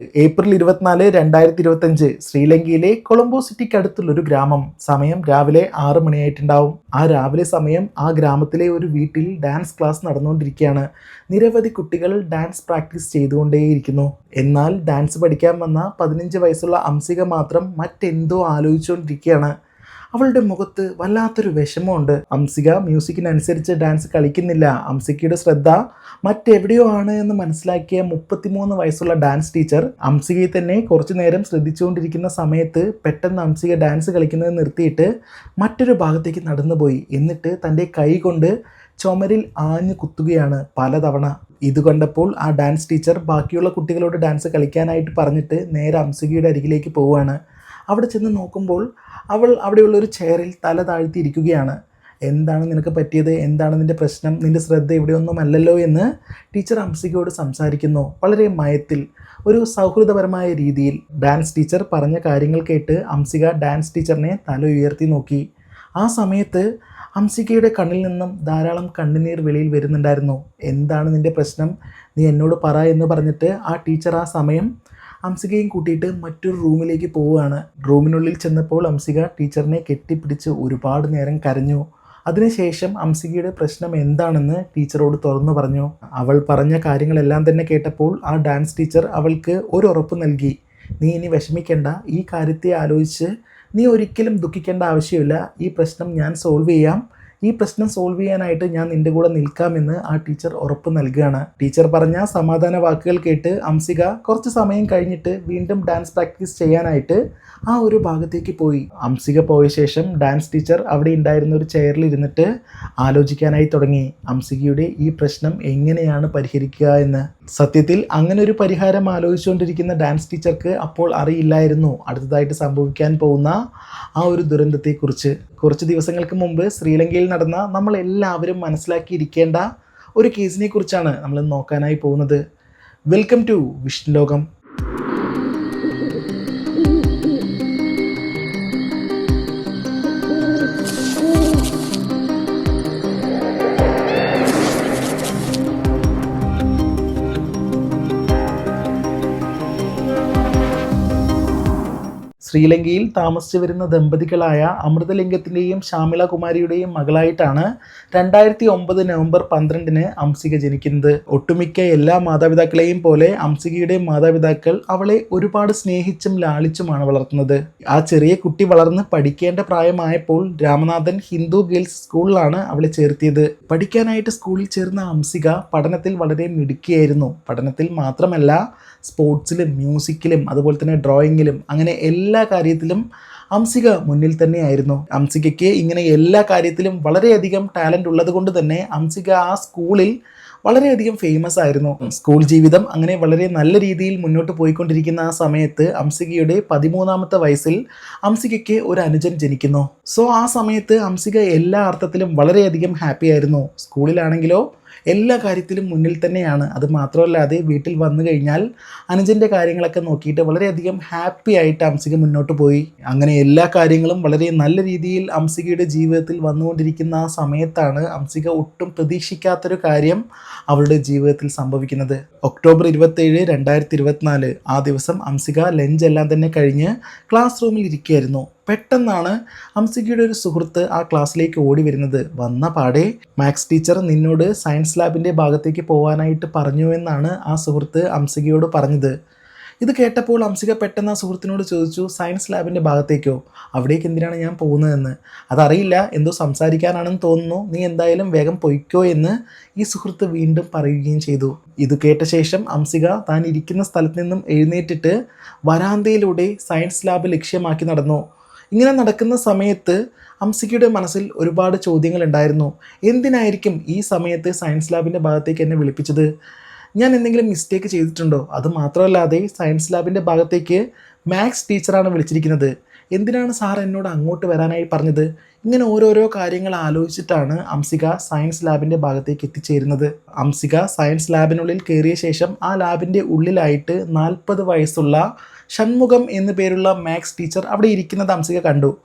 April ഇരുപത്തിനാല് രണ്ടായിരത്തി ഇരുപത്തഞ്ച് ശ്രീലങ്കയിലെ കൊളംബോ സിറ്റിക്ക് അടുത്തുള്ള ഒരു ഗ്രാമം. സമയം രാവിലെ ആറ് മണിയായിട്ടുണ്ടാവും. ആ രാവിലെ സമയം ആ ഗ്രാമത്തിലെ ഒരു വീട്ടിൽ ഡാൻസ് ക്ലാസ് നടന്നുകൊണ്ടിരിക്കുകയാണ്. നിരവധി കുട്ടികൾ ഡാൻസ് പ്രാക്ടീസ് ചെയ്തുകൊണ്ടേയിരിക്കുന്നു. എന്നാൽ ഡാൻസ് പഠിക്കാൻ വന്ന പതിനഞ്ച് വയസ്സുള്ള അംസിക മാത്രം മറ്റെന്തോ ആലോചിച്ചുകൊണ്ടിരിക്കുകയാണ്. അവളുടെ മുഖത്ത് വല്ലാത്തൊരു വിഷമമുണ്ട്. അംസിക മ്യൂസിക്കിനനുസരിച്ച് ഡാൻസ് കളിക്കുന്നില്ല. അംസികയുടെ ശ്രദ്ധ മറ്റെവിടെയോ ആണ് എന്ന് മനസ്സിലാക്കിയ മുപ്പത്തിമൂന്ന് വയസ്സുള്ള ഡാൻസ് ടീച്ചർ അംസികയെ തന്നെ കുറച്ചു നേരം ശ്രദ്ധിച്ചുകൊണ്ടിരിക്കുന്ന സമയത്ത് പെട്ടെന്ന് അംസിക ഡാൻസ് കളിക്കുന്നത് നിർത്തിയിട്ട് മറ്റൊരു ഭാഗത്തേക്ക് നടന്നുപോയി. എന്നിട്ട് തന്റെ കൈ കൊണ്ട് ചുമരിൽ ആഞ്ഞു കുത്തുകയാണ് പലതവണ. ഇത് കണ്ടപ്പോൾ ആ ഡാൻസ് ടീച്ചർ ബാക്കിയുള്ള കുട്ടികളോട് ഡാൻസ് കളിക്കാനായിട്ട് പറഞ്ഞിട്ട് നേരെ അംസികയുടെ അരികിലേക്ക് പോവുകയാണ്. അവിടെ ചെന്ന് നോക്കുമ്പോൾ അവൾ അവിടെയുള്ള ഒരു ചെയറിൽ തല താഴ്ത്തിയിരിക്കുകയാണ്. എന്താണ് നിനക്ക് പറ്റിയത്? എന്താണ് നിന്റെ പ്രശ്നം? നിന്റെ ശ്രദ്ധ ഇവിടെയൊന്നും അല്ലല്ലോ എന്ന് ടീച്ചർ അംസികയോട് സംസാരിക്കുന്നു. വളരെ മയത്തിൽ ഒരു സൗഹൃദപരമായ രീതിയിൽ ഡാൻസ് ടീച്ചർ പറഞ്ഞ കാര്യങ്ങൾ കേട്ട് അംസിക ഡാൻസ് ടീച്ചറിനെ തല ഉയർത്തി നോക്കി. ആ സമയത്ത് അംസികയുടെ കണ്ണിൽ നിന്നും ധാരാളം കണ്ണുനീർ വെളിയിൽ വരുന്നുണ്ടായിരുന്നു. എന്താണ് നിന്റെ പ്രശ്നം? നീ എന്നോട് പറ എന്ന് പറഞ്ഞിട്ട് ആ ടീച്ചർ ആ സമയം അംസികയും കൂട്ടിയിട്ട് മറ്റൊരു റൂമിലേക്ക് പോവുകയാണ്. റൂമിനുള്ളിൽ ചെന്നപ്പോൾ അംസിക ടീച്ചറിനെ കെട്ടിപ്പിടിച്ച് ഒരുപാട് നേരം കരഞ്ഞു. അതിനുശേഷം അംസികയുടെ പ്രശ്നം എന്താണെന്ന് ടീച്ചറോട് തുറന്നു പറഞ്ഞു. അവൾ പറഞ്ഞ കാര്യങ്ങളെല്ലാം തന്നെ കേട്ടപ്പോൾ ആ ഡാൻസ് ടീച്ചർ അവൾക്ക് ഒരു ഉറപ്പ് നൽകി. നീ ഇനി വിഷമിക്കേണ്ട. ഈ കാര്യത്തെ ആലോചിച്ച് നീ ഒരിക്കലും ദുഃഖിക്കേണ്ട ആവശ്യമില്ല. ഈ പ്രശ്നം ഞാൻ സോൾവ് ചെയ്യാം. ഈ പ്രശ്നം സോൾവ് ചെയ്യാനായിട്ട് ഞാൻ നിന്റെ കൂടെ നിൽക്കാമെന്ന് ആ ടീച്ചർ ഉറപ്പ് നൽകുകയാണ്. ടീച്ചർ പറഞ്ഞ സമാധാന വാക്കുകൾ കേട്ട് അംസിക കുറച്ച് സമയം കഴിഞ്ഞിട്ട് വീണ്ടും ഡാൻസ് പ്രാക്ടീസ് ചെയ്യാനായിട്ട് ആ ഒരു ഭാഗത്തേക്ക് പോയി. അംസിക പോയ ശേഷം ഡാൻസ് ടീച്ചർ അവിടെ ഉണ്ടായിരുന്ന ഒരു ചെയറിൽ ഇരുന്നിട്ട് ആലോചിക്കാനായി തുടങ്ങി. അംസികയുടെ ഈ പ്രശ്നം എങ്ങനെയാണ് പരിഹരിക്കുക എന്ന്. സത്യത്തിൽ അങ്ങനെ ഒരു പരിഹാരം ആലോചിച്ചുകൊണ്ടിരിക്കുന്ന ഡാൻസ് ടീച്ചർക്ക് അപ്പോൾ അറിയില്ലായിരുന്നു. അടുത്തതായിട്ട് സംഭവിക്കാൻ പോകുന്ന ആ ഒരു ദുരന്തത്തെക്കുറിച്ച്. കുറച്ച് ദിവസങ്ങൾക്ക് മുമ്പ് ശ്രീലങ്കയിൽ നടന്ന നമ്മൾ എല്ലാവരും മനസ്സിലാക്കിയിരിക്കേണ്ട ഒരു കേസിനെ കുറിച്ചാണ് നമ്മൾ നോക്കാനായി പോകുന്നത്. വെൽക്കം ടു വിഷ്ണു ലോകം ശ്രീലങ്കയിൽ താമസിച്ചു വരുന്ന ദമ്പതികളായ അമൃതലിംഗത്തിന്റെയും ശ്യാമിള കുമാരിയുടെയും മകളായിട്ടാണ് രണ്ടായിരത്തി ഒമ്പത് നവംബർ പന്ത്രണ്ടിന് അംസിക ജനിക്കുന്നത്. ഒട്ടുമിക്ക എല്ലാ മാതാപിതാക്കളെയും പോലെ അംസികയുടെ മാതാപിതാക്കൾ അവളെ ഒരുപാട് സ്നേഹിച്ചും ലാളിച്ചുമാണ് വളർത്തുന്നത്. ആ ചെറിയ കുട്ടി വളർന്ന് പഠിക്കേണ്ട പ്രായമായപ്പോൾ രാമനാഥൻ ഹിന്ദു ഗേൾസ് സ്കൂളിലാണ് അവളെ ചേർത്തിയത്. പഠിക്കാനായിട്ട് സ്കൂളിൽ ചേർന്ന അംസിക പഠനത്തിൽ വളരെ മിടുക്കിയായിരുന്നു. പഠനത്തിൽ മാത്രമല്ല സ്പോർട്സിലും മ്യൂസിക്കിലും അതുപോലെ തന്നെ ഡ്രോയിങ്ങിലും അങ്ങനെ എല്ലാ കാര്യത്തിലും അംസിക മുന്നിൽ തന്നെയായിരുന്നു. അംസികയ്ക്ക് ഇങ്ങനെ എല്ലാ കാര്യത്തിലും വളരെയധികം ടാലന്റ് ഉള്ളത് കൊണ്ട് തന്നെ അംസിക ആ സ്കൂളിൽ വളരെയധികം ഫേമസ് ആയിരുന്നു. സ്കൂൾ ജീവിതം അങ്ങനെ വളരെ നല്ല രീതിയിൽ മുന്നോട്ട് പോയിക്കൊണ്ടിരിക്കുന്ന ആ സമയത്ത് അംസികയുടെ പതിമൂന്നാമത്തെ വയസ്സിൽ അംസികയ്ക്ക് ഒരു അനുജൻ ജനിക്കുന്നു. സോ ആ സമയത്ത് അംസിക എല്ലാ അർത്ഥത്തിലും വളരെയധികം ഹാപ്പി ആയിരുന്നു. സ്കൂളിലാണെങ്കിലോ എല്ലാ കാര്യത്തിലും മുന്നിൽ തന്നെയാണ്. അത് മാത്രമല്ലാതെ വീട്ടിൽ വന്നു കഴിഞ്ഞാൽ അനുജന്റെ കാര്യങ്ങളൊക്കെ നോക്കിയിട്ട് വളരെയധികം ഹാപ്പി ആയിട്ട് അംസിക മുന്നോട്ട് പോയി. അങ്ങനെ എല്ലാ കാര്യങ്ങളും വളരെ നല്ല രീതിയിൽ അംസികയുടെ ജീവിതത്തിൽ വന്നുകൊണ്ടിരിക്കുന്ന ആ സമയത്താണ് അംസിക ഒട്ടും പ്രതീക്ഷിക്കാത്തൊരു കാര്യം അവളുടെ ജീവിതത്തിൽ സംഭവിക്കുന്നത്. ഒക്ടോബർ ഇരുപത്തേഴ് രണ്ടായിരത്തി ഇരുപത്തിനാല് ആ ദിവസം അംസിക ലഞ്ച് എല്ലാം തന്നെ കഴിഞ്ഞ് ക്ലാസ് റൂമിൽ ഇരിക്കുകയായിരുന്നു. പെട്ടെന്നാണ് അംസികയുടെ ഒരു സുഹൃത്ത് ആ ക്ലാസ്സിലേക്ക് ഓടി വരുന്നത്. വന്ന പാടെ മാത്സ് ടീച്ചർ നിന്നോട് സയൻസ് ലാബിന്റെ ഭാഗത്തേക്ക് പോകാനായിട്ട് പറഞ്ഞു എന്നാണ് ആ സുഹൃത്ത് അംസികയോട് പറഞ്ഞത്. ഇത് കേട്ടപ്പോൾ അംസിക പെട്ടെന്ന് ആ സുഹൃത്തിനോട് ചോദിച്ചു സയൻസ് ലാബിന്റെ ഭാഗത്തേക്കോ? അവിടേക്ക് എന്തിനാണ് ഞാൻ പോകുന്നതെന്ന്? അതറിയില്ല എന്തോ സംസാരിക്കാനാണെന്ന് തോന്നുന്നു. നീ എന്തായാലും വേഗം പൊയ്ക്കോ എന്ന് ഈ സുഹൃത്ത് വീണ്ടും പറയുകയും ചെയ്തു. ഇത് കേട്ട ശേഷം അംസിക താൻ ഇരിക്കുന്ന സ്ഥലത്ത് നിന്നും എഴുന്നേറ്റിട്ട് വരാന്തയിലൂടെ സയൻസ് ലാബ് ലക്ഷ്യമാക്കി നടന്നു. ഇങ്ങനെ നടക്കുന്ന സമയത്ത് അംസിക്കയുടെ മനസ്സിൽ ഒരുപാട് ചോദ്യങ്ങൾ ഉണ്ടായിരുന്നു. എന്തിനായിരിക്കും ഈ സമയത്ത് സയൻസ് ലാബിന്റെ ഭാഗത്തേക്ക് എന്നെ വിളിപ്പിച്ചത്? ഞാൻ എന്തെങ്കിലും മിസ്റ്റേക്ക് ചെയ്തിട്ടുണ്ടോ? അത് മാത്രമല്ലാതെ സയൻസ് ലാബിന്റെ ഭാഗത്തേക്ക് മാത്സ് ടീച്ചറാണ് വിളിച്ചിരിക്കുന്നത്. എന്തിനാണ് സാർ എന്നോട് അങ്ങോട്ട് വരാനായി പറഞ്ഞത്? ഇങ്ങനെ ഓരോരോ കാര്യങ്ങൾ ആലോചിച്ചിട്ടാണ് അംസിക സയൻസ് ലാബിന്റെ ഭാഗത്തേക്ക് എത്തിച്ചേരുന്നത്. അംസിക സയൻസ് ലാബിനുള്ളിൽ കയറിയ ശേഷം ആ ലാബിന്റെ ഉള്ളിലായിട്ട് നാൽപ്പത് വയസ്സുള്ള ഷൺമുഖം എന്നു പേരുള്ള മാത്സ് ടീച്ചർ അവിടെ ഇരിക്കുന്നത് അംസിക കണ്ടു.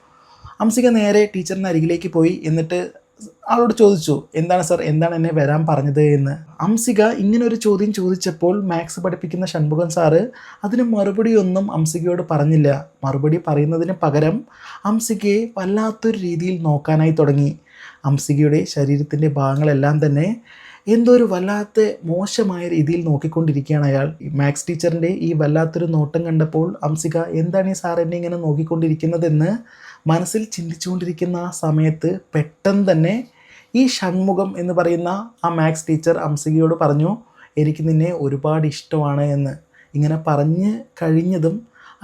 അംസിക നേരെ ടീച്ചറിന്റെ അരികിലേക്ക് പോയി എന്നിട്ട് ആളോട് ചോദിച്ചു എന്താണ് സർ എന്താണ് എന്നെ വരാൻ പറഞ്ഞത്? എന്ന്. അംസിക ഇങ്ങനൊരു ചോദ്യം ചോദിച്ചപ്പോൾ മാത്സ് പഠിപ്പിക്കുന്ന ഷൺമുഖൻ സാറ് അതിന് മറുപടി ഒന്നും അംസികയോട് പറഞ്ഞില്ല. മറുപടി പറയുന്നതിന് പകരം അംസികയെ വല്ലാത്തൊരു രീതിയിൽ നോക്കാനായി തുടങ്ങി. അംസികയുടെ ശരീരത്തിന്റെ ഭാഗങ്ങളെല്ലാം തന്നെ എന്തോ ഒരു വല്ലാത്ത മോശമായ രീതിയിൽ നോക്കിക്കൊണ്ടിരിക്കുകയാണ് അയാൾ. മാത്സ് ടീച്ചറിന്റെ ഈ വല്ലാത്തൊരു നോട്ടം കണ്ടപ്പോൾ അംസിക എന്താണ് ഈ സാർ എന്നെ ഇങ്ങനെ നോക്കിക്കൊണ്ടിരിക്കുന്നതെന്ന് മനസ്സിൽ ചിന്തിച്ചുകൊണ്ടിരിക്കുന്ന ആ സമയത്ത് പെട്ടെന്ന് തന്നെ ഈ ഷൺമുഖം എന്ന് പറയുന്ന ആ മാത്സ് ടീച്ചർ അംസികയോട് പറഞ്ഞു എനിക്ക് നിന്നെ ഒരുപാട് ഇഷ്ടമാണ് എന്ന്. ഇങ്ങനെ പറഞ്ഞ് കഴിഞ്ഞതും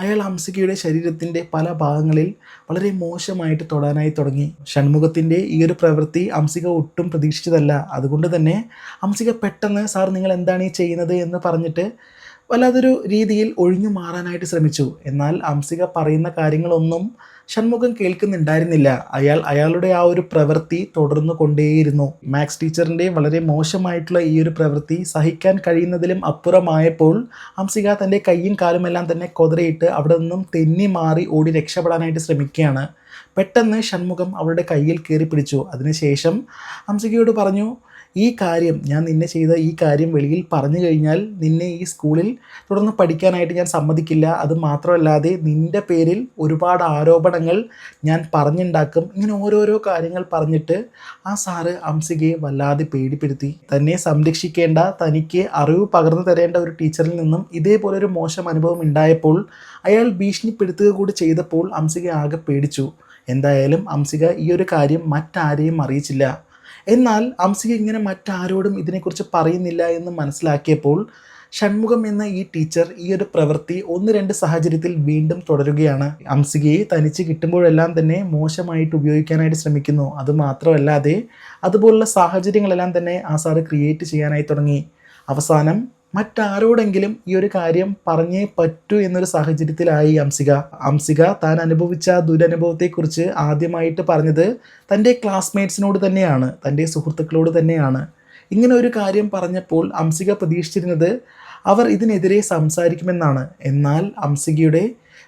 അയാൾ ഹംസികയുടെ ശരീരത്തിന്റെ പല ഭാഗങ്ങളിൽ വളരെ മോശമായിട്ട് തൊടാനായി തുടങ്ങി. ഷൺമുഖത്തിന്റെ ഈ ഒരു പ്രവൃത്തി ഹംസിക ഒട്ടും പ്രതീക്ഷിച്ചതല്ല. അതുകൊണ്ട് തന്നെ ഹംസിക പെട്ടെന്ന് സാർ നിങ്ങൾ എന്താണ് ഈ ചെയ്യുന്നത്? എന്ന് പറഞ്ഞിട്ട് വല്ലാതൊരു രീതിയിൽ ഒഴിഞ്ഞു മാറാനായിട്ട് ശ്രമിച്ചു. എന്നാൽ അംസിക പറയുന്ന കാര്യങ്ങളൊന്നും ഷൺമുഖം കേൾക്കുന്നുണ്ടായിരുന്നില്ല. അയാൾ അയാളുടെ ആ ഒരു പ്രവൃത്തി തുടർന്നു കൊണ്ടേയിരുന്നു. മാത്സ് ടീച്ചറിന്റെ വളരെ മോശമായിട്ടുള്ള ഈ ഒരു പ്രവൃത്തി സഹിക്കാൻ കഴിയുന്നതിലും അപ്പുറമായപ്പോൾ അംസിക തന്റെ കൈയും കാലുമെല്ലാം തന്നെ കൊതിരയിട്ട് അവിടെ നിന്നും തെന്നി മാറി ഓടി രക്ഷപ്പെടാനായിട്ട് ശ്രമിക്കുകയാണ്. പെട്ടെന്ന് ഷൺമുഖം അവളുടെ കയ്യിൽ കയറി പിടിച്ചു. അതിനുശേഷം അംസികയോട് പറഞ്ഞു ഈ കാര്യം ഞാൻ നിന്നെ ചെയ്ത ഈ കാര്യം വെളിയിൽ പറഞ്ഞു കഴിഞ്ഞാൽ നിന്നെ ഈ സ്കൂളിൽ തുടർന്ന് പഠിക്കാനായിട്ട് ഞാൻ സമ്മതിക്കില്ല. അത് മാത്രമല്ലാതെ നിന്റെ പേരിൽ ഒരുപാട് ആരോപണങ്ങൾ ഞാൻ പറഞ്ഞുണ്ടാക്കും. ഇങ്ങനെ ഓരോരോ കാര്യങ്ങൾ പറഞ്ഞിട്ട് ആ സാറ് അംസികയെ വല്ലാതെ പേടിപ്പെടുത്തി. തന്നെ സംരക്ഷിക്കേണ്ട തനിക്ക് അറിവ് പകർന്നു തരേണ്ട ഒരു ടീച്ചറിൽ നിന്നും ഇതേപോലെ ഒരു മോശം അനുഭവം ഉണ്ടായപ്പോൾ അയാൾ ഭീഷണിപ്പെടുത്തുക കൂടി ചെയ്തപ്പോൾ അംസിക ആകെ പേടിച്ചു. എന്തായാലും അംസിക ഈ ഒരു കാര്യം മറ്റാരെയും അറിയിച്ചില്ല. എന്നാൽ അംസിക ഇങ്ങനെ മറ്റാരോടും ഇതിനെക്കുറിച്ച് പറയുന്നില്ല എന്ന് മനസ്സിലാക്കിയപ്പോൾ ഷൺമുഖം എന്ന ഈ ടീച്ചർ ഈ ഒരു പ്രവൃത്തി ഒന്ന് രണ്ട് സാഹചര്യത്തിൽ വീണ്ടും തുടരുകയാണ്. അംസികയെ തനിച്ച് കിട്ടുമ്പോഴെല്ലാം തന്നെ മോശമായിട്ട് ഉപയോഗിക്കാനായിട്ട് ശ്രമിക്കുന്നു. അത് മാത്രമല്ലാതെ അതുപോലുള്ള സാഹചര്യങ്ങളെല്ലാം തന്നെ ആ സാറ് ക്രിയേറ്റ് ചെയ്യാനായി തുടങ്ങി. അവസാനം മറ്റാരോടെങ്കിലും ഈ ഒരു കാര്യം പറഞ്ഞേ പറ്റൂ എന്നൊരു സാഹചര്യത്തിലായി അംസിക. അംസിക താൻ അനുഭവിച്ച ദുരനുഭവത്തെക്കുറിച്ച് ആദ്യമായിട്ട് പറഞ്ഞത് തന്റെ ക്ലാസ്മേറ്റ്സിനോട് തന്നെയാണ് തന്റെ സുഹൃത്തുക്കളോട് തന്നെയാണ്. ഇങ്ങനെ ഒരു കാര്യം പറഞ്ഞപ്പോൾ അംസിക പ്രതീക്ഷിച്ചിരുന്നത് അവർ ഇതിനെതിരെ സംസാരിക്കുമെന്നാണ്. എന്നാൽ അംസികയുടെ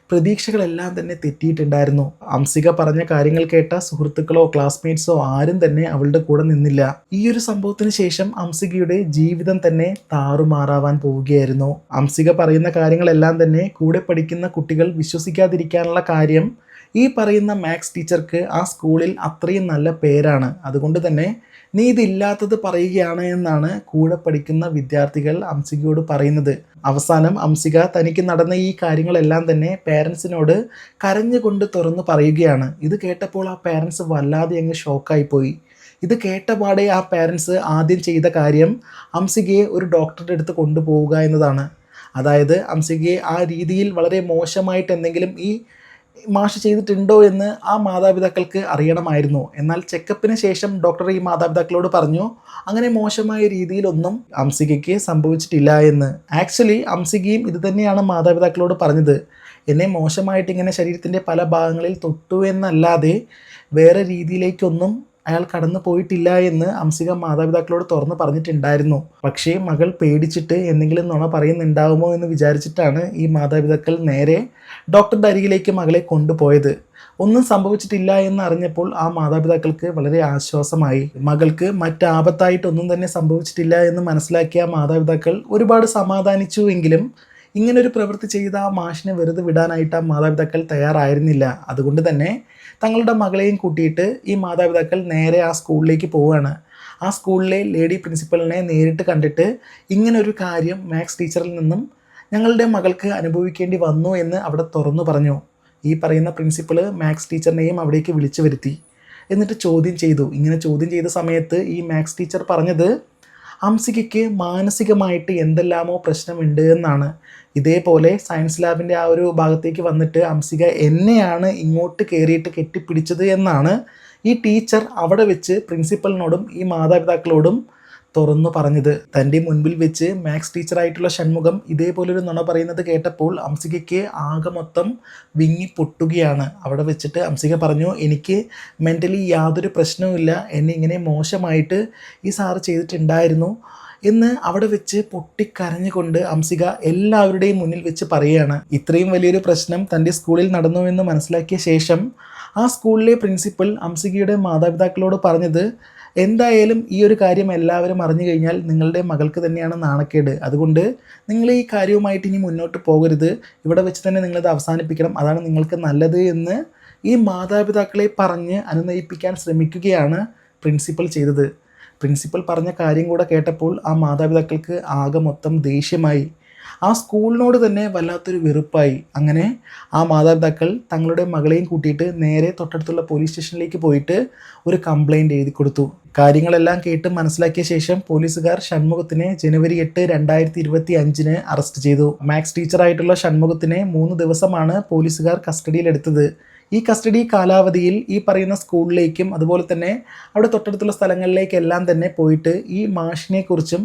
പ്രതീക്ഷകളെല്ലാം തന്നെ തെറ്റിയിട്ടുണ്ടായിരുന്നു. അംസിക പറഞ്ഞ കാര്യങ്ങൾ കേട്ട സുഹൃത്തുക്കളോ ക്ലാസ്മേറ്റ്സോ ആരും തന്നെ അവളുടെ കൂടെ നിന്നില്ല. ഈ ഒരു സംഭവത്തിന് ശേഷം അംസികയുടെ ജീവിതം തന്നെ താറുമാറാവാൻ പോവുകയായിരുന്നു. അംസിക പറയുന്ന കാര്യങ്ങളെല്ലാം തന്നെ കൂടെ പഠിക്കുന്ന കുട്ടികൾ വിശ്വസിക്കാതിരിക്കാനുള്ള കാര്യം ഈ പറയുന്ന മാത്സ് ടീച്ചർക്ക് ആ സ്കൂളിൽ അത്രയും നല്ല പേരാണ്. അതുകൊണ്ട് തന്നെ നീ ഇതില്ലാത്തത് പറയുകയാണ് എന്നാണ് കൂടെ പഠിക്കുന്ന വിദ്യാർത്ഥികൾ അംസികയോട് പറയുന്നത്. അവസാനം അംസിക തനിക്ക് നടന്ന ഈ കാര്യങ്ങളെല്ലാം തന്നെ പേരൻസിനോട് കരഞ്ഞുകൊണ്ട് തുറന്ന് പറയുകയാണ്. ഇത് കേട്ടപ്പോൾ ആ പേരൻസ് വല്ലാതെ അങ്ങ് ഷോക്കായി പോയി ഇത് കേട്ടപാടെ ആ പേരൻസ് ആദ്യം ചെയ്ത കാര്യം അംസികയെ ഒരു ഡോക്ടറുടെ അടുത്ത് കൊണ്ടുപോവുക എന്നതാണ്. അതായത് അംസികയെ ആ രീതിയിൽ വളരെ മോശമായിട്ട് എന്തെങ്കിലും ഈ മാഷ് ചെയ്തിട്ടുണ്ടോ എന്ന് ആ മാതാപിതാക്കൾക്ക് അറിയണമായിരുന്നു. എന്നാൽ ചെക്കപ്പിന് ശേഷം ഡോക്ടർ ഈ മാതാപിതാക്കളോട് പറഞ്ഞു അങ്ങനെ മോശമായ രീതിയിലൊന്നും അംസികയ്ക്ക് സംഭവിച്ചിട്ടില്ല എന്ന്. ആക്ച്വലി അംസികയും ഇത് തന്നെയാണ് മാതാപിതാക്കളോട് പറഞ്ഞത്. എന്നെ മോശമായിട്ട് ഇങ്ങനെ ശരീരത്തിന്റെ പല ഭാഗങ്ങളിൽ തൊട്ടു എന്നല്ലാതെ വേറെ രീതിയിലേക്കൊന്നും അയാൾ കടന്നു പോയിട്ടില്ല എന്ന് അംസിക മാതാപിതാക്കളോട് തുറന്ന് പറഞ്ഞിട്ടുണ്ടായിരുന്നു. പക്ഷേ മകൾ പേടിച്ചിട്ട് എന്തെങ്കിലും നുണ പറയുന്നുണ്ടാവുമോ എന്ന് വിചാരിച്ചിട്ടാണ് ഈ മാതാപിതാക്കൾ നേരെ ഡോക്ടറുടെ അരികിലേക്ക് മകളെ കൊണ്ടുപോയത്. ഒന്നും സംഭവിച്ചിട്ടില്ല എന്ന് അറിഞ്ഞപ്പോൾ ആ മാതാപിതാക്കൾക്ക് വളരെ ആശ്വാസമായി. മകൾക്ക് മറ്റാപത്തായിട്ടൊന്നും തന്നെ സംഭവിച്ചിട്ടില്ല എന്ന് മനസ്സിലാക്കിയ മാതാപിതാക്കൾ ഒരുപാട് സമാധാനിച്ചു എങ്കിലും ഇങ്ങനൊരു പ്രവൃത്തി ചെയ്ത ആ മാഷിനെ വെറുതെ വിടാനായിട്ട് ആ മാതാപിതാക്കൾ തയ്യാറായിരുന്നില്ല. അതുകൊണ്ട് തന്നെ തങ്ങളുടെ മകളെയും കൂട്ടിയിട്ട് ഈ മാതാപിതാക്കൾ നേരെ ആ സ്കൂളിലേക്ക് പോവുകയാണ്. ആ സ്കൂളിലെ ലേഡി പ്രിൻസിപ്പലിനെ നേരിട്ട് കണ്ടിട്ട് ഇങ്ങനൊരു കാര്യം മാത്സ് ടീച്ചറിൽ നിന്നും ഞങ്ങളുടെ മകൾക്ക് അനുഭവിക്കേണ്ടി വന്നു എന്ന് അവിടെ തുറന്നു പറഞ്ഞു. ഈ പറയുന്ന പ്രിൻസിപ്പൾ മാത്സ് ടീച്ചറിനെയും അവിടേക്ക് വിളിച്ചു വരുത്തി. എന്നിട്ട് ചോദ്യം ചെയ്തു. ഇങ്ങനെ ചോദ്യം ചെയ്ത സമയത്ത് ഈ മാത്സ് ടീച്ചർ പറഞ്ഞത് അംസികയ്ക്ക് മാനസികമായിട്ട് എന്തെല്ലാമോ പ്രശ്നമുണ്ട് എന്നാണ്. ഇതേപോലെ സയൻസ് ലാബിന്റെ ആ ഒരു ഭാഗത്തേക്ക് വന്നിട്ട് അംസിക എന്നെയാണ് ഇങ്ങോട്ട് കയറിയിട്ട് കെട്ടിപ്പിടിച്ചത് എന്നാണ് ഈ ടീച്ചർ അവിടെ വെച്ച് പ്രിൻസിപ്പലിനോടും ഈ മാതാപിതാക്കളോടും തുറന്നു പറഞ്ഞത്. തന്റെ മുൻപിൽ വെച്ച് മാത്സ് ടീച്ചറായിട്ടുള്ള ഷൺമുഖം ഇതേപോലൊരു നുണ പറയുന്നത് കേട്ടപ്പോൾ അംസികയ്ക്ക് ആകെ മൊത്തം വിങ്ങി പൊട്ടുകയാണ്. അവിടെ വെച്ചിട്ട് അംസിക പറഞ്ഞു എനിക്ക് മെന്റലി യാതൊരു പ്രശ്നവുമില്ല. എന്നെ ഇങ്ങനെ മോശമായിട്ട് ഈ സാറ് ചെയ്തിട്ടുണ്ടായിരുന്നു. എന്ന് അവിടെ വെച്ച് പൊട്ടിക്കരഞ്ഞുകൊണ്ട് അംസിക എല്ലാവരുടെയും മുന്നിൽ വെച്ച് പറയുകയാണ്. ഇത്രയും വലിയൊരു പ്രശ്നം തന്റെ സ്കൂളിൽ നടന്നു എന്ന് മനസ്സിലാക്കിയ ശേഷം ആ സ്കൂളിലെ പ്രിൻസിപ്പൽ അംസികയുടെ മാതാപിതാക്കളോട് പറഞ്ഞത് എന്തായാലും ഈ ഒരു കാര്യം എല്ലാവരും അറിഞ്ഞു കഴിഞ്ഞാൽ നിങ്ങളുടെ മകൾക്ക് തന്നെയാണ് നാണക്കേട്. അതുകൊണ്ട് നിങ്ങൾ ഈ കാര്യവുമായിട്ട് ഇനി മുന്നോട്ട് പോകരുത്. ഇവിടെ വെച്ച് തന്നെ നിങ്ങളത് അവസാനിപ്പിക്കണം. അതാണ് നിങ്ങൾക്ക് നല്ലത് എന്ന് ഈ മാതാപിതാക്കളെ പറഞ്ഞ് അനുനയിപ്പിക്കാൻ ശ്രമിക്കുകയാണ് പ്രിൻസിപ്പൽ ചെയ്തത്. പ്രിൻസിപ്പൽ പറഞ്ഞ കാര്യം കൂടെ കേട്ടപ്പോൾ ആ മാതാപിതാക്കൾക്ക് ആകെ മൊത്തം ദേഷ്യമായി. ആ സ്കൂളിനോട് തന്നെ വല്ലാത്തൊരു വെറുപ്പായി. അങ്ങനെ ആ മാതാപിതാക്കൾ തങ്ങളുടെ മകളെയും കൂട്ടിയിട്ട് നേരെ തൊട്ടടുത്തുള്ള പോലീസ് സ്റ്റേഷനിലേക്ക് പോയിട്ട് ഒരു കംപ്ലൈന്റ് എഴുതി കൊടുത്തു. കാര്യങ്ങളെല്ലാം കേട്ട് മനസ്സിലാക്കിയ ശേഷം പോലീസുകാർ ഷൺമുഖത്തിനെ ജനുവരി എട്ട് രണ്ടായിരത്തി ഇരുപത്തി അഞ്ചിന് അറസ്റ്റ് ചെയ്തു മാത്സ് ടീച്ചറായിട്ടുള്ള ഷൺമുഖത്തിനെ മൂന്ന് ദിവസമാണ് പോലീസുകാർ കസ്റ്റഡിയിലെടുത്തത് ഈ കസ്റ്റഡി കാലാവധിയിൽ ഈ പറയുന്ന സ്കൂളിലേക്കും അതുപോലെ തന്നെ അവിടെ തൊട്ടടുത്തുള്ള സ്ഥലങ്ങളിലേക്കെല്ലാം തന്നെ പോയിട്ട് ഈ മാഷിനെക്കുറിച്ചും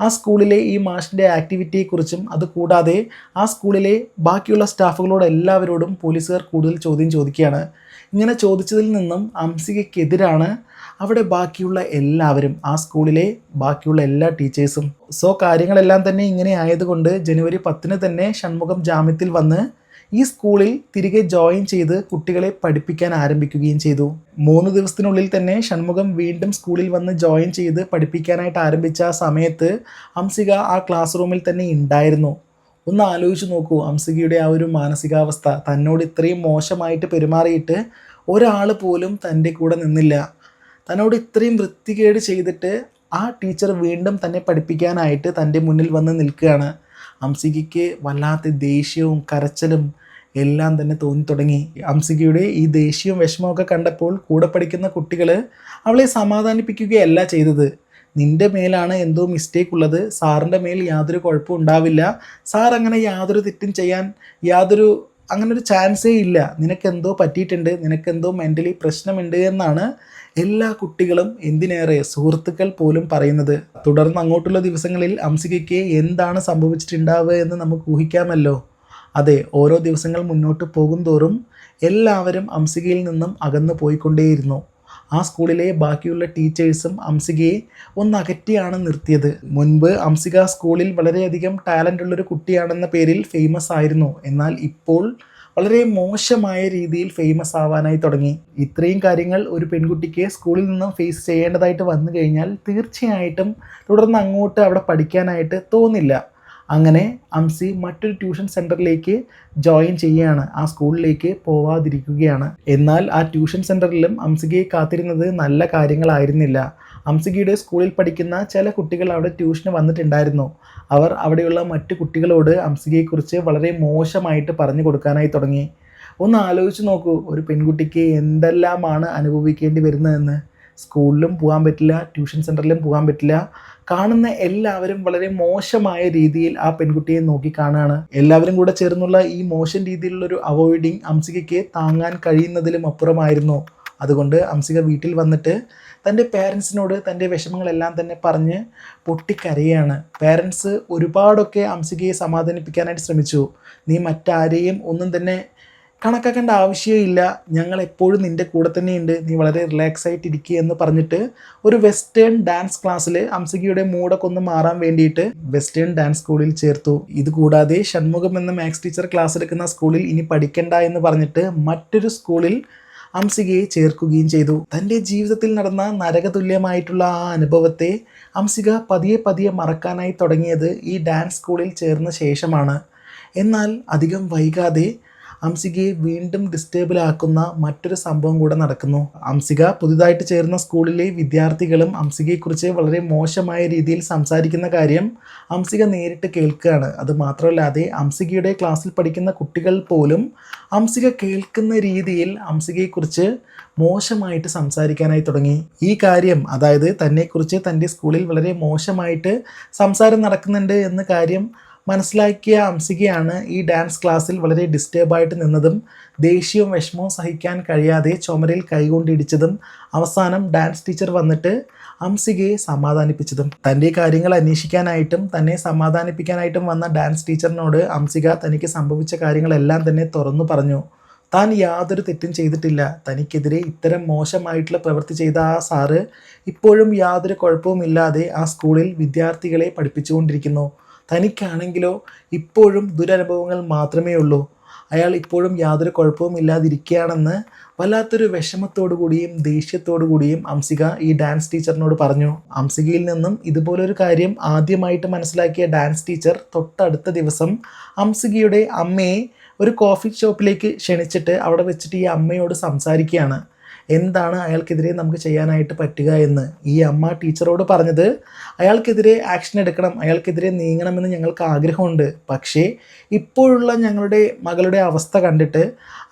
ആ സ്കൂളിലെ ഈ മാഷിന്റെ ആക്ടിവിറ്റിയെക്കുറിച്ചും അതുകൂടാതെ ആ സ്കൂളിലെ ബാക്കിയുള്ള സ്റ്റാഫുകളോട് എല്ലാവരോടും പോലീസുകാർ കൂടുതൽ ചോദ്യം ചോദിക്കുകയാണ്. ഇങ്ങനെ ചോദിച്ചതിൽ നിന്നും അംസികയ്ക്കെതിരാണ് അവിടെ ബാക്കിയുള്ള എല്ലാവരും ആ സ്കൂളിലെ ബാക്കിയുള്ള എല്ലാ ടീച്ചേഴ്സും. സോ കാര്യങ്ങളെല്ലാം തന്നെ ഇങ്ങനെ ആയതുകൊണ്ട് ജനുവരി പത്തിന് തന്നെ ഷൺമുഖം ജാമ്യത്തിൽ വന്ന് ഈ സ്കൂളിൽ തിരികെ ജോയിൻ ചെയ്ത് കുട്ടികളെ പഠിപ്പിക്കാൻ ആരംഭിക്കുകയും ചെയ്തു. മൂന്ന് ദിവസത്തിനുള്ളിൽ തന്നെ ഷൺമുഖം വീണ്ടും സ്കൂളിൽ വന്ന് ജോയിൻ ചെയ്ത് പഠിപ്പിക്കാനായിട്ട് ആരംഭിച്ച സമയത്ത് ഹംസിക ആ ക്ലാസ് റൂമിൽ തന്നെ ഉണ്ടായിരുന്നു. ഒന്ന് ആലോചിച്ച് നോക്കൂ ഹംസികയുടെ ആ ഒരു മാനസികാവസ്ഥ. തന്നോട് ഇത്രയും മോശമായിട്ട് പെരുമാറിയിട്ട് ഒരാൾ പോലും തന്റെ കൂടെ നിന്നില്ല. തന്നോട് ഇത്രയും വൃത്തികേട് ചെയ്തിട്ട് ആ ടീച്ചർ വീണ്ടും തന്നെ പഠിപ്പിക്കാനായിട്ട് തന്റെ മുന്നിൽ വന്ന് നിൽക്കുകയാണ്. ഹംസികയ്ക്ക് വല്ലാത്ത ദേഷ്യവും കരച്ചിലും എല്ലാം തന്നെ തോന്നി തുടങ്ങി. അംസികയുടെ ഈ ദേഷ്യവും വിഷമമൊക്കെ കണ്ടപ്പോൾ കൂടെ പഠിക്കുന്ന കുട്ടികൾ അവളെ സമാധാനിപ്പിക്കുകയല്ല ചെയ്തത്. നിന്റെ മേലാണ് എന്തോ മിസ്റ്റേക്ക് ഉള്ളത്. സാറിന്റെ മേൽ യാതൊരു കുഴപ്പവും ഉണ്ടാവില്ല. സാർ അങ്ങനെ യാതൊരു തെറ്റും ചെയ്യാൻ യാതൊരു അങ്ങനെ ഒരു ചാൻസേ ഇല്ല. നിനക്കെന്തോ പറ്റിയിട്ടുണ്ട് നിനക്കെന്തോ മെന്റലി പ്രശ്നമുണ്ട് എന്നാണ് എല്ലാ കുട്ടികളും എന്തിനേറെ സുഹൃത്തുക്കൾ പോലും പറയുന്നത്. തുടർന്ന് അങ്ങോട്ടുള്ള ദിവസങ്ങളിൽ അംസികയ്ക്ക് എന്താണ് സംഭവിച്ചിട്ടുണ്ടാവുക എന്ന് നമുക്ക് ഊഹിക്കാമല്ലോ. അതെ ഓരോ ദിവസങ്ങൾ മുന്നോട്ട് പോകും തോറും എല്ലാവരും അംസികയിൽ നിന്നും അകന്നു പോയിക്കൊണ്ടേയിരുന്നു. ആ സ്കൂളിലെ ബാക്കിയുള്ള ടീച്ചേഴ്സും അംസികയെ ഒന്ന് അകറ്റിയാണ് നിർത്തിയത്. മുൻപ് അംസിക സ്കൂളിൽ വളരെയധികം ടാലന്റ് ഉള്ളൊരു കുട്ടിയാണെന്ന പേരിൽ ഫേമസ് ആയിരുന്നു. എന്നാൽ ഇപ്പോൾ വളരെ മോശമായ രീതിയിൽ ഫേമസ് ആവാനായി തുടങ്ങി. ഇത്രയും കാര്യങ്ങൾ ഒരു പെൺകുട്ടിക്ക് സ്കൂളിൽ നിന്നും ഫേസ് ചെയ്യേണ്ടതായിട്ട് വന്നു കഴിഞ്ഞാൽ തീർച്ചയായിട്ടും തുടർന്ന് അങ്ങോട്ട് അവിടെ പഠിക്കാനായിട്ട് തോന്നില്ല. അങ്ങനെ അംസി മറ്റൊരു ട്യൂഷൻ സെന്ററിലേക്ക് ജോയിൻ ചെയ്യുകയാണ് ആ സ്കൂളിലേക്ക് പോവാതിരിക്കുകയാണ്. എന്നാൽ ആ ട്യൂഷൻ സെന്ററിലും അംസികയെ കാത്തിരുന്നത് നല്ല കാര്യങ്ങളായിരുന്നില്ല. അംസികയുടെ സ്കൂളിൽ പഠിക്കുന്ന ചില കുട്ടികൾ അവിടെ ട്യൂഷന് വന്നിട്ടുണ്ടായിരുന്നു. അവർ അവിടെയുള്ള മറ്റു കുട്ടികളോട് അംസികയെക്കുറിച്ച് വളരെ മോശമായിട്ട് പറഞ്ഞു കൊടുക്കാനായി തുടങ്ങി. ഒന്ന് ആലോചിച്ച് നോക്കൂ ഒരു പെൺകുട്ടിക്ക് എന്തെല്ലാമാണ് അനുഭവിക്കേണ്ടി വരുന്നതെന്ന്? സ്കൂളിലും പോകാൻ പറ്റില്ല ട്യൂഷൻ സെന്ററിലും പോകാൻ പറ്റില്ല കാണുന്ന എല്ലാവരും വളരെ മോശമായ രീതിയിൽ ആ പെൺകുട്ടിയെ നോക്കി കാണുകയാണ് എല്ലാവരും കൂടെ ചേർന്നുള്ള ഈ മോശം രീതിയിലുള്ള ഒരു അവോയ്ഡിങ് അംസികയ്ക്ക് താങ്ങാൻ കഴിയുന്നതിലും അപ്പുറമായിരുന്നു. അതുകൊണ്ട് അംസിക വീട്ടിൽ വന്നിട്ട് തന്റെ പേരൻസിനോട് തന്റെ വിഷമങ്ങളെല്ലാം തന്നെ പറഞ്ഞ് പൊട്ടിക്കരയാണ്. പേരൻസ് ഒരുപാടൊക്കെ അംസികയെ സമാധാനിപ്പിക്കാനായിട്ട് ശ്രമിച്ചു. നീ മറ്റാരെയും ഒന്നും തന്നെ കണക്കാക്കേണ്ട ആവശ്യമില്ല ഞങ്ങൾ എപ്പോഴും നിന്റെ കൂടെ തന്നെയുണ്ട്. നീ വളരെ റിലാക്സ് ആയിട്ട് ഇരിക്കുക എന്ന് പറഞ്ഞിട്ട് ഒരു വെസ്റ്റേൺ ഡാൻസ് ക്ലാസ്സിൽ അംസികയുടെ മൂടൊക്കെ ഒന്ന് മാറാൻ വേണ്ടിയിട്ട് വെസ്റ്റേൺ ഡാൻസ് സ്കൂളിൽ ചേർത്തു. ഇത് കൂടാതെ ഷൺമുഖം എന്ന മാത്സ് ടീച്ചർ ക്ലാസ് എടുക്കുന്ന സ്കൂളിൽ ഇനി പഠിക്കണ്ട എന്ന് പറഞ്ഞിട്ട് മറ്റൊരു സ്കൂളിൽ അംസികയെ ചേർക്കുകയും ചെയ്തു. തന്റെ ജീവിതത്തിൽ നടന്ന നരകതുല്യമായിട്ടുള്ള ആ അനുഭവത്തെ അംസിക പതിയെ പതിയെ മറക്കാനായി തുടങ്ങിയത് ഈ ഡാൻസ് സ്കൂളിൽ ചേർന്ന ശേഷമാണ്. എന്നാൽ അധികം വൈകാതെ അംസികയെ വീണ്ടും ഡിസ്റ്റേബിളാക്കുന്ന മറ്റൊരു സംഭവം കൂടെ നടക്കുന്നു. അംസിക പുതുതായിട്ട് ചേർന്ന സ്കൂളിലെ വിദ്യാർത്ഥികളും അംസികയെക്കുറിച്ച് വളരെ മോശമായ രീതിയിൽ സംസാരിക്കുന്ന കാര്യം അംസിക നേരിട്ട് കേൾക്കുകയാണ്. അത് മാത്രമല്ലാതെ അംസികയുടെ ക്ലാസ്സിൽ പഠിക്കുന്ന കുട്ടികൾ പോലും അംസിക കേൾക്കുന്ന രീതിയിൽ അംസികയെക്കുറിച്ച് മോശമായിട്ട് സംസാരിക്കാനായി തുടങ്ങി. ഈ കാര്യം അതായത് തന്നെക്കുറിച്ച് തന്റെ സ്കൂളിൽ വളരെ മോശമായിട്ട് സംസാരം നടക്കുന്നുണ്ട് എന്ന കാര്യം മനസ്സിലാക്കിയ അംസികയാണ് ഈ ഡാൻസ് ക്ലാസ്സിൽ വളരെ ഡിസ്റ്റേബായിട്ട് നിന്നതും ദേഷ്യവും വിഷമവും സഹിക്കാൻ കഴിയാതെ ചുമരിൽ കൈകൊണ്ടിടിച്ചതും അവസാനം ഡാൻസ് ടീച്ചർ വന്നിട്ട് അംസികയെ സമാധാനിപ്പിച്ചതും. തന്റെ കാര്യങ്ങൾ അന്വേഷിക്കാനായിട്ടും തന്നെ സമാധാനിപ്പിക്കാനായിട്ടും വന്ന ഡാൻസ് ടീച്ചറിനോട് അംസിക തനിക്ക് സംഭവിച്ച കാര്യങ്ങളെല്ലാം തന്നെ തുറന്നു പറഞ്ഞു. താൻ യാതൊരു തെറ്റും ചെയ്തിട്ടില്ല. തനിക്കെതിരെ ഇത്തരം മോശമായിട്ടുള്ള പ്രവൃത്തി ചെയ്ത ആ സാറ് ഇപ്പോഴും യാതൊരു കുഴപ്പവുമില്ലാതെ ആ സ്കൂളിൽ വിദ്യാർത്ഥികളെ പഠിപ്പിച്ചുകൊണ്ടിരിക്കുന്നു. തനിക്കാണെങ്കിലോ ഇപ്പോഴും ദുരനുഭവങ്ങൾ മാത്രമേ ഉള്ളൂ. അയാൾ ഇപ്പോഴും യാതൊരു കുഴപ്പവും ഇല്ലാതിരിക്കുകയാണെന്ന് വല്ലാത്തൊരു വിഷമത്തോടു കൂടിയും ദേഷ്യത്തോടു കൂടിയും അംസിക ഈ ഡാൻസ് ടീച്ചറിനോട് പറഞ്ഞു. അംസികയിൽ നിന്നും ഇതുപോലൊരു കാര്യം ആദ്യമായിട്ട് മനസ്സിലാക്കിയ ഡാൻസ് ടീച്ചർ തൊട്ടടുത്ത ദിവസം അംസികയുടെ അമ്മയെ ഒരു കോഫി ഷോപ്പിലേക്ക് ക്ഷണിച്ചിട്ട് അവിടെ വെച്ചിട്ട് ഈ അമ്മയോട് സംസാരിക്കുകയാണ്. എന്താണ് അയാൾക്കെതിരെ നമുക്ക് ചെയ്യാനായിട്ട് പറ്റുക എന്ന് ഈ അമ്മ ടീച്ചറോട് പറഞ്ഞത് അയാൾക്കെതിരെ ആക്ഷൻ എടുക്കണം അയാൾക്കെതിരെ നീങ്ങണമെന്ന് ഞങ്ങൾക്ക് ആഗ്രഹമുണ്ട്. പക്ഷേ ഇപ്പോഴുള്ള ഞങ്ങളുടെ മകളുടെ അവസ്ഥ കണ്ടിട്ട്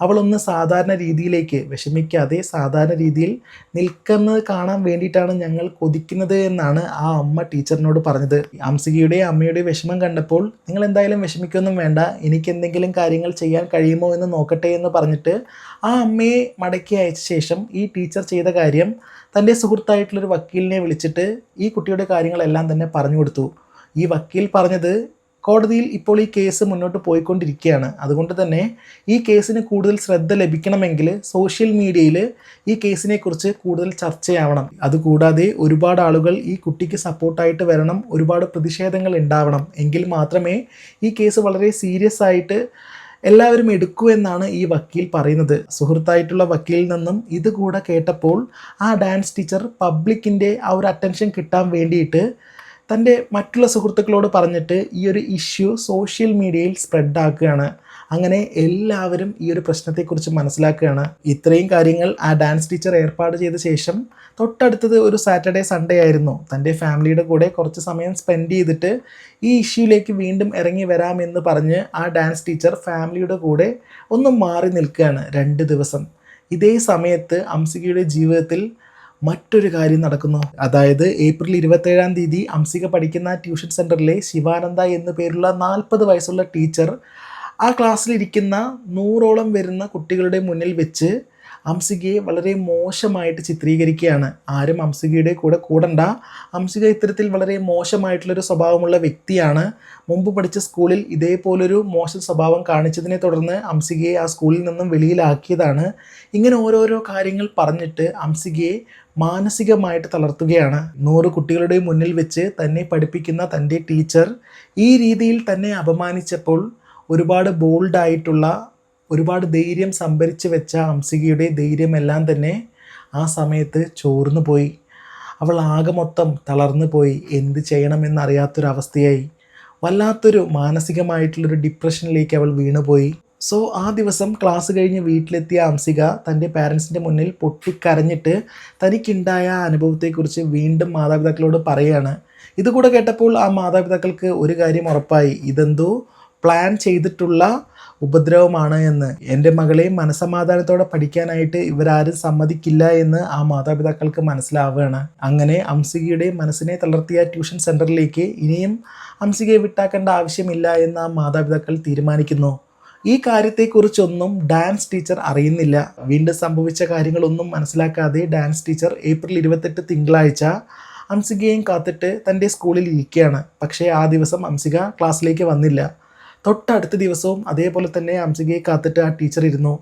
അവളൊന്ന് സാധാരണ രീതിയിലേക്ക് വിഷമിക്കാതെ സാധാരണ രീതിയിൽ നിൽക്കുന്നത് കാണാൻ വേണ്ടിയിട്ടാണ് ഞങ്ങൾ കൊതിക്കുന്നത് എന്നാണ് ആ അമ്മ ടീച്ചറിനോട് പറഞ്ഞത്. അംസികയുടെ അമ്മയുടെ വിഷമം കണ്ടപ്പോൾ നിങ്ങൾ എന്തായാലും വിഷമിക്കൊന്നും വേണ്ട. എനിക്ക് എന്തെങ്കിലും കാര്യങ്ങൾ ചെയ്യാൻ കഴിയുമോ എന്ന് നോക്കട്ടെ എന്ന് പറഞ്ഞിട്ട് ആ അമ്മയെ മടക്കി അയച്ച ശേഷം ഈ ടീച്ചർ ചെയ്ത കാര്യം തന്റെ സുഹൃത്തായിട്ടുള്ളൊരു വക്കീലിനെ വിളിച്ചിട്ട് ഈ കുട്ടിയുടെ കാര്യങ്ങളെല്ലാം തന്നെ പറഞ്ഞു കൊടുത്തു. ഈ വക്കീൽ പറഞ്ഞത് കോടതിയിൽ ഇപ്പോൾ ഈ കേസ് മുന്നോട്ട് പോയിക്കൊണ്ടിരിക്കുകയാണ്. അതുകൊണ്ട് തന്നെ ഈ കേസിന് കൂടുതൽ ശ്രദ്ധ ലഭിക്കണമെങ്കിൽ സോഷ്യൽ മീഡിയയിൽ ഈ കേസിനെക്കുറിച്ച് കൂടുതൽ ചർച്ചയാവണം. അതുകൂടാതെ ഒരുപാട് ആളുകൾ ഈ കുട്ടിക്ക് സപ്പോർട്ടായിട്ട് വരണം ഒരുപാട് പ്രതിഷേധങ്ങൾ ഉണ്ടാവണം. എങ്കിൽ മാത്രമേ ഈ കേസ് വളരെ സീരിയസ് ആയിട്ട് എല്ലാവരും എടുക്കൂ എന്നാണ് ഈ വക്കീൽ പറയുന്നത്. സുഹൃത്തായിട്ടുള്ള വക്കീലിൽ നിന്നും ഇത് കൂടെ കേട്ടപ്പോൾ ആ ഡാൻസ് ടീച്ചർ പബ്ലിക്കിന്റെ ആ ഒരു അറ്റൻഷൻ കിട്ടാൻ വേണ്ടിയിട്ട് തന്റെ മറ്റുള്ള സുഹൃത്തുക്കളോട് പറഞ്ഞിട്ട് ഈ ഒരു ഇഷ്യൂ സോഷ്യൽ മീഡിയയിൽ സ്പ്രെഡ് ആക്കുകയാണ് അങ്ങനെ എല്ലാവരും ഈ ഒരു പ്രശ്നത്തെക്കുറിച്ച് മനസ്സിലാക്കുകയാണ്. ഇത്രയും കാര്യങ്ങൾ ആ ഡാൻസ് ടീച്ചർ ഏർപ്പാട് ചെയ്ത ശേഷം തൊട്ടടുത്തത് ഒരു സാറ്റർഡേ സൺഡേ ആയിരുന്നു. തന്റെ ഫാമിലിയുടെ കൂടെ കുറച്ച് സമയം സ്പെൻഡ് ചെയ്തിട്ട് ഈ ഇഷ്യൂയിലേക്ക് വീണ്ടും ഇറങ്ങി വരാമെന്ന് പറഞ്ഞ് ആ ഡാൻസ് ടീച്ചർ ഫാമിലിയുടെ കൂടെ ഒന്ന് മാറി നിൽക്കുകയാണ് രണ്ട് ദിവസം. ഇതേ സമയത്ത് അംസികയുടെ ജീവിതത്തിൽ മറ്റൊരു കാര്യം നടക്കുന്നു. അതായത് ഏപ്രിൽ ഇരുപത്തേഴാം തീയതി അംസിക പഠിക്കുന്ന ട്യൂഷൻ സെന്ററിലെ ശിവാനന്ദ എന്നു പേരുള്ള നാൽപ്പത് വയസ്സുള്ള ടീച്ചർ ആ ക്ലാസ്സിലിരിക്കുന്ന നൂറോളം വരുന്ന കുട്ടികളുടെ മുന്നിൽ വെച്ച് അംസികയെ വളരെ മോശമായിട്ട് ചിത്രീകരിക്കുകയാണ്. ആരും അംസികയുടെ കൂടെ കൂടണ്ട. അംസിക ഇത്തരത്തിൽ വളരെ മോശമായിട്ടുള്ളൊരു സ്വഭാവമുള്ള വ്യക്തിയാണ്. മുമ്പ് പഠിച്ച സ്കൂളിൽ ഇതേപോലൊരു മോശം സ്വഭാവം കാണിച്ചതിനെ തുടർന്ന് അംസികയെ ആ സ്കൂളിൽ നിന്നും വെളിയിലാക്കിയതാണ്. ഇങ്ങനെ ഓരോരോ കാര്യങ്ങൾ പറഞ്ഞിട്ട് അംസികയെ മാനസികമായിട്ട് തളർത്തുകയാണ്. നൂറ് കുട്ടികളുടെ മുന്നിൽ വെച്ച് തന്നെ പഠിപ്പിക്കുന്ന തന്റെ ടീച്ചർ ഈ രീതിയിൽ തന്നെ അപമാനിച്ചപ്പോൾ ഒരുപാട് ബോൾഡായിട്ടുള്ള ഒരുപാട് ധൈര്യം സംഭരിച്ച് വെച്ച അംസികയുടെ ധൈര്യമെല്ലാം തന്നെ ആ സമയത്ത് ചോർന്നു പോയി. അവൾ ആകെ മൊത്തം തളർന്നു പോയി. എന്ത് ചെയ്യണമെന്നറിയാത്തൊരവസ്ഥയായി. വല്ലാത്തൊരു മാനസികമായിട്ടുള്ളൊരു ഡിപ്രഷനിലേക്ക് അവൾ വീണുപോയി. സോ ആ ദിവസം ക്ലാസ് കഴിഞ്ഞ് വീട്ടിലെത്തിയ അംസിക തന്റെ പാരൻസിന്റെ മുന്നിൽ പൊട്ടിക്കരഞ്ഞിട്ട് തനിക്കുണ്ടായ അനുഭവത്തെക്കുറിച്ച് വീണ്ടും മാതാപിതാക്കളോട് പറയുകയാണ് ഇതുകൂടെ കേട്ടപ്പോൾ ആ മാതാപിതാക്കൾക്ക് ഒരു കാര്യം ഉറപ്പായി. ഇതെന്തോ പ്ലാൻ ചെയ്തിട്ടുള്ള ഉപദ്രവമാണ് എന്ന്. എന്റെ മകളെയും മനസമാധാനത്തോടെ പഠിക്കാനായിട്ട് ഇവരാരും സമ്മതിക്കില്ല എന്ന് ആ മാതാപിതാക്കൾക്ക് മനസ്സിലാവുകയാണ്. അങ്ങനെ അംസികയുടെ മനസ്സിനെ തളർത്തിയ ട്യൂഷൻ സെന്ററിലേക്ക് ഇനിയും അംസികയെ വിട്ടാക്കേണ്ട ആവശ്യമില്ല എന്ന് ആ മാതാപിതാക്കൾ തീരുമാനിക്കുന്നു. ഈ കാര്യത്തെക്കുറിച്ചൊന്നും ഡാൻസ് ടീച്ചർ അറിയുന്നില്ല. വീണ്ടും സംഭവിച്ച കാര്യങ്ങളൊന്നും മനസ്സിലാക്കാതെ ഡാൻസ് ടീച്ചർ ഏപ്രിൽ ഇരുപത്തെട്ട് തിങ്കളാഴ്ച അംസികയും കാത്തിട്ട് തന്റെ സ്കൂളിൽ ഇരിക്കുകയാണ്. പക്ഷേ ആ ദിവസം അംസിക ക്ലാസ്സിലേക്ക് വന്നില്ല. തൊട്ടടുത്ത ദിവസവും അതേപോലെ തന്നെ അംസികയെ കാത്തിട്ട് ആ ടീച്ചർ ഇരുന്നു.